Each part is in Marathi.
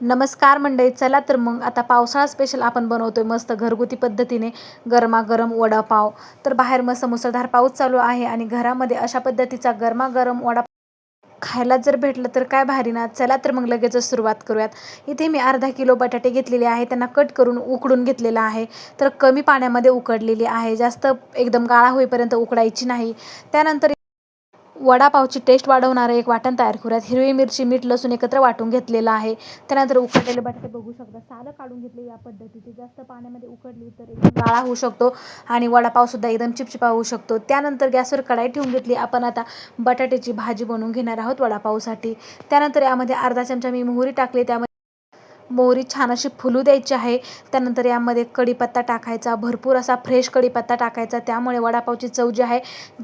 नमस्कार मंडळी चला तर मग आता पावसाळा स्पेशल आपण बनवतोय मस्त घरगुती पद्धतीने. गरमागरम वडापाव. तर बाहेर मस्त मुसळधार पाऊस चालू आहे आणि घरामध्ये अशा पद्धतीचा गरमागरम वडा खायला जर भेटलं तर काय भारी ना? चला तर मग लगेचच सुरुवात करूयात. इथे मी अर्धा किलो बटाटे घेतलेले आहे त्यांना कट करून उकडून घेतलेला आहे. तर कमी पाण्यामध्ये उकडलेली आहे. जास्त एकदम गाळा होईपर्यंत उकडायची नाही. त्यानंतर वडापावची टेस्ट वाढवणारं एक वाटण तयार करूयात. हिरवी मिरची मीठ लसूण एकत्र वाटून घेतलेलं आहे. त्यानंतर उकडलेले बटाटे बघू शकता. सालं काढून घेतले या पद्धतीचे. जास्त पाण्यामध्ये उकडली तर एकदम गाळा होऊ शकतो आणि वडापावसुद्धा एकदम चिपचिपा होऊ शकतो. त्यानंतर गॅसवर कढाई ठेवून घेतली. आपण आता बटाट्याची भाजी बनवून घेणार आहोत वडापावसाठी. त्यानंतर यामध्ये अर्धा चमचा मी मोहरी टाकली. त्यामध्ये मोहरी छान अशी फुलू द्यायची आहे. त्यानंतर यामध्ये कढीपत्ता टाकायचा भरपूर असा फ्रेश कढीपत्ता टाकायचा. त्यामुळे वडापावची चव जी आहे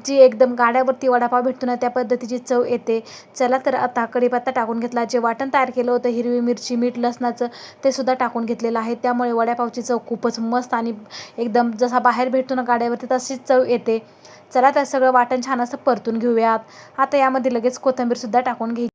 जी एकदम गाड्यावरती वडापाव भेटतो ना त्या पद्धतीची चव येते. चला तर आता कढीपत्ता टाकून घेतला. जे वाटण तयार केलं होतं हिरवी मिरची मीठ लसणाचं ते सुद्धा टाकून घेतलेलं आहे. त्यामुळे वडापावची चव खूपच मस्त आणि एकदम जसा बाहेर भेटतो ना गाड्यावरती तशीच चव येते. चला त्या सगळं वाटण छान असं परतून घेऊयात. आता यामध्ये लगेच कोथिंबीरसुद्धा टाकून घ्यायची.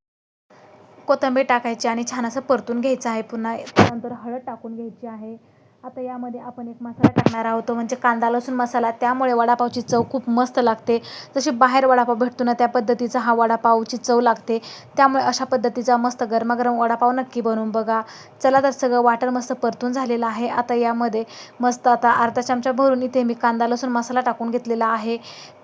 कोथिंबीर टाकायची आणि छान असं परतून घ्यायचं आहे. पुन्हा त्यानंतर हळद टाकून घ्यायची आहे. आता यामध्ये आपण एक मसाला टाकणार आहोत. तो म्हणजे कांदा लसूण मसाला. त्यामुळे वडापावची चव खूप मस्त लागते. जशी बाहेर वडापाव भेटतो ना त्या पद्धतीचा हा वडापावची चव लागते. त्यामुळे अशा पद्धतीचा मस्त गरमागरम वडापाव नक्की बनवून बघा. चला तर सगळं वाटण मस्त परतून झालेलं आहे. आता यामध्ये मस्त आता अर्धा चमचा भरून इथे मी कांदा लसूण मसाला टाकून घेतलेला आहे.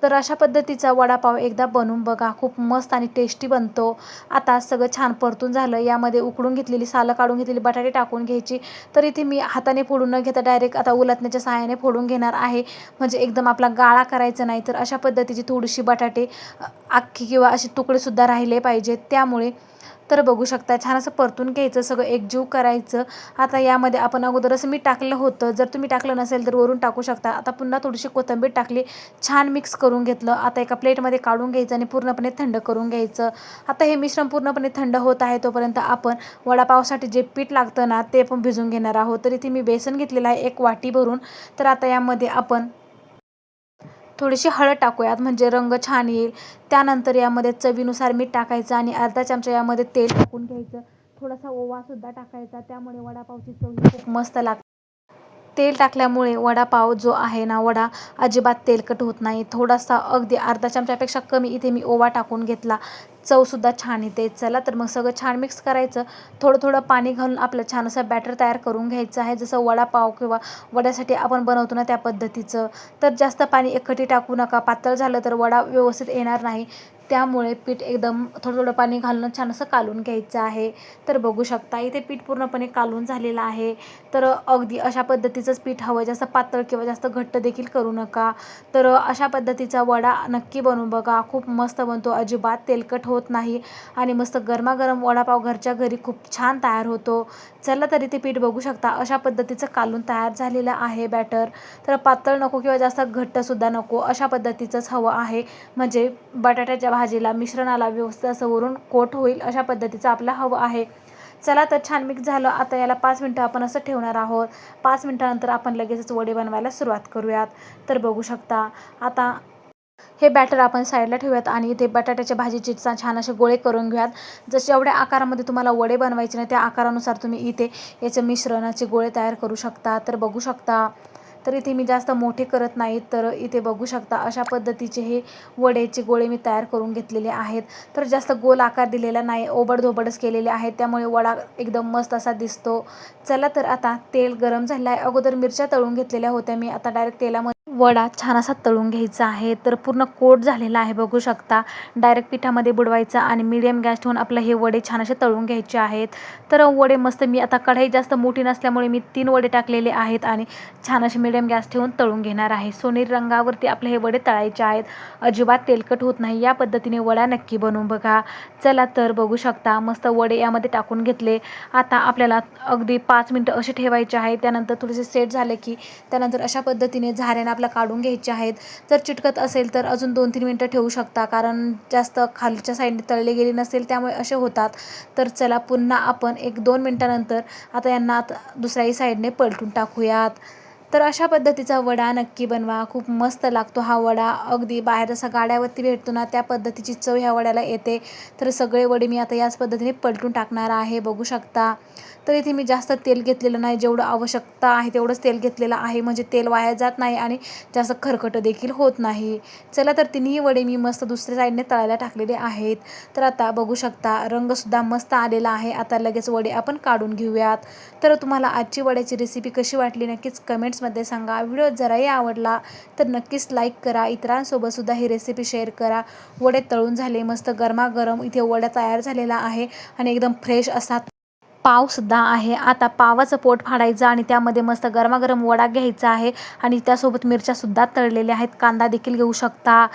तर अशा पद्धतीचा वडापाव एकदा बनवून बघा. खूप मस्त आणि टेस्टी बनतो. आता सगळं छान परतून झालं. यामध्ये उकडून घेतलेली सालं काढून घेतलेली बटाटे टाकून घ्यायची. तर इथे मी हाताने फोडून न घेता डायरेक्ट आता उलटण्याच्या सहाय्याने फोडून घेणार आहे. म्हणजे एकदम आपला गाळा करायचा नाही तर अशा पद्धतीची थोडीशी बटाटे अख्खी किंवा असे तुकडेसुद्धा राहिले पाहिजेत. त्यामुळे तर बघू शकता छान असं परतून घ्यायचं सगळं एकजीव करायचं. आता यामध्ये आपण अगोदरच मी टाकलं होतं. जर तुम्ही टाकलं नसेल तर वरून टाकू शकता. आता पुन्हा थोडीशी कोथिंबीर टाकली छान मिक्स करून घेतलं. आता एका प्लेटमध्ये काढून घ्यायचं आणि पूर्णपणे थंड करून घ्यायचं. आता हे मिश्रण पूर्णपणे थंड होत आहे तोपर्यंत आपण वडापावसाठी जे पीठ लागतं ना ते पण भिजून घेणार आहोत. तर इथे मी बेसन घेतलेलं आहे एक वाटी भरून. तर आता यामध्ये आपण थोडीशी हळद टाकूयात म्हणजे रंग छान येईल. त्यानंतर यामध्ये चवीनुसार मीठ टाकायचं आणि अर्धा चमचा यामध्ये तेल टाकून घ्यायचं. थोडासा ओवासुद्धा टाकायचा त्यामुळे वडापावची चव खूप मस्त लागते. तेल टाकल्यामुळे वडापाव जो आहे ना वडा अजिबात तेलकट होत नाही. थोडासा अगदी अर्धा चमच्यापेक्षा कमी इथे मी ओवा टाकून घेतला. चवसुद्धा छान येते. चला तर मग सगळं छान मिक्स करायचं. थोडं थोडं पाणी घालून आपलं छान असं बॅटर तयार करून घ्यायचं आहे. जसं वडापाव किंवा वड्यासाठी आपण बनवतो ना त्या पद्धतीचं. तर जास्त पाणी एकखटी टाकू नका. पातळ झालं तर वडा व्यवस्थित येणार नाही. त्यामुळे पीठ एकदम थोडं थोडं पाणी घालून छान असं कालून घ्यायचं आहे. तर बघू शकता इथे पीठ पूर्णपणे कालून झालेलं आहे. तर अगदी अशा पद्धतीचंच पीठ हवं जास्त पातळ किंवा जास्त घट्ट देखील करू नका. तर अशा पद्धतीचा वडा नक्की बनवून बघा. खूप मस्त बनतो. अजिबात तेलकट होत नाही आणि मस्त गरमागरम वडापाव घरच्या घरी खूप छान तयार होतो. चला तरी ते पीठ बघू शकता. अशा पद्धतीचं कालून तयार झालेलं आहे बॅटर. तर पातळ नको किंवा जास्त घट्टसुद्धा नको. अशा पद्धतीचंच हवं आहे. म्हणजे बटाट्याच्या भाजीला मिश्रणाला व्यवस्थित असं वरून कोट होईल अशा पद्धतीचं आपलं हवं आहे. चला तर छान मिक्स झालं. आता याला पाच मिनटं आपण असं ठेवणार आहोत. पाच मिनटानंतर आपण लगेचच वडे बनवायला सुरुवात करूयात. तर बघू शकता आता हे बॅटर आपण साईडला ठेवूयात आणि इथे बटाट्याच्या भाजीचे छान असे गोळे करून घेऊयात. जसे एवढ्या आकारामध्ये तुम्हाला वडे बनवायचे ना त्या आकारानुसार तुम्ही इथे याचं मिश्रणाचे गोळे तयार करू शकता. तर बघू शकता तर इथे मी जास्त मोठे करत नाहीत तर इथे बघू शकता अशा पद्धतीचे हे वड्याचे गोळे मी तयार करून घेतलेले आहेत. तर जास्त गोल आकार दिलेला नाही ओबडधोबडच केलेले आहेत. त्यामुळे वडा एकदम मस्त असा दिसतो. चला तर आता तेल गरम झालं आहे अगोदर मिरच्या तळून घेतलेल्या होत्या. मी आता डायरेक्ट तेलामध्ये वडा छान असा तळून घ्यायचा आहे. तर पूर्ण कोट झालेला आहे बघू शकता. डायरेक्ट पिठामध्ये बुडवायचा आणि मीडियम गॅस ठेवून आपलं हे वडे छान असे तळून घ्यायचे आहेत. तर वडे मस्त मी आता कढाई जास्त मोठी नसल्यामुळे मी तीन वडे टाकलेले आहेत आणि छान असे मीडियम गॅस ठेवून तळून घेणार आहे. सोनेरी रंगावरती आपले हे वडे तळायचे आहेत. अजिबात तेलकट होत नाही. या पद्धतीने वडा नक्की बनवून बघा. चला तर बघू शकता मस्त वडे यामध्ये टाकून घेतले. आता आपल्याला अगदी पाच मिनटं असे ठेवायचे आहे त्यानंतर थोडेसे सेट झाले की त्यानंतर अशा पद्धतीने झाऱ्यानं आपल्याला काढून घ्यायचे आहेत. जर चिटकत असेल तर अजून दोन तीन मिनटं ठेवू शकता. कारण जास्त खालच्या साईडने तळले गेले नसेल त्यामुळे असे होतात. तर चला पुन्हा आपण एक दोन मिनटानंतर आता यांना आता दुसऱ्याही साईडने पलटून टाकूयात. तर अशा पद्धतीचा वडा नक्की बनवा. खूप मस्त लागतो हा वडा. अगदी बाहेर जसा गाड्यावरती भेटतो ना त्या पद्धतीची चव ह्या वड्याला येते. तर सगळे वडे मी आता याच पद्धतीने पलटून टाकणार आहे बघू शकता. तर इथे मी जास्त तेल घेतलेलं नाही जेवढं आवश्यकता आहे तेवढंच तेल घेतलेलं आहे. म्हणजे तेल वाया जात नाही आणि जास्त खरखट देखील होत नाही. चला तर तिन्ही वडे मी मस्त दुसऱ्या साईडने तळायला टाकलेले आहेत. तर आता बघू शकता रंगसुद्धा मस्त आलेला आहे. आता लगेच वडे आपण काढून घेऊयात. तर तुम्हाला आजची वड्याची रेसिपी कशी वाटली नक्कीच कमेंट्स कमेंट्समध्ये सांगा. व्हिडिओ जराही आवडला तर नक्कीच लाईक करा. इतरांसोबतसुद्धा ही रेसिपी शेअर करा. वडे तळून झाले मस्त गरमागरम इथे वड्या तयार झालेला आहे आणि एकदम फ्रेश असा पावसुद्धा आहे. आता पावाचं पोट फाडायचं आणि त्यामध्ये मस्त गरमागरम वडा घ्यायचा आहे आणि त्यासोबत मिरच्यासुद्धा तळलेल्या आहेत. कांदा देखील घेऊ शकता.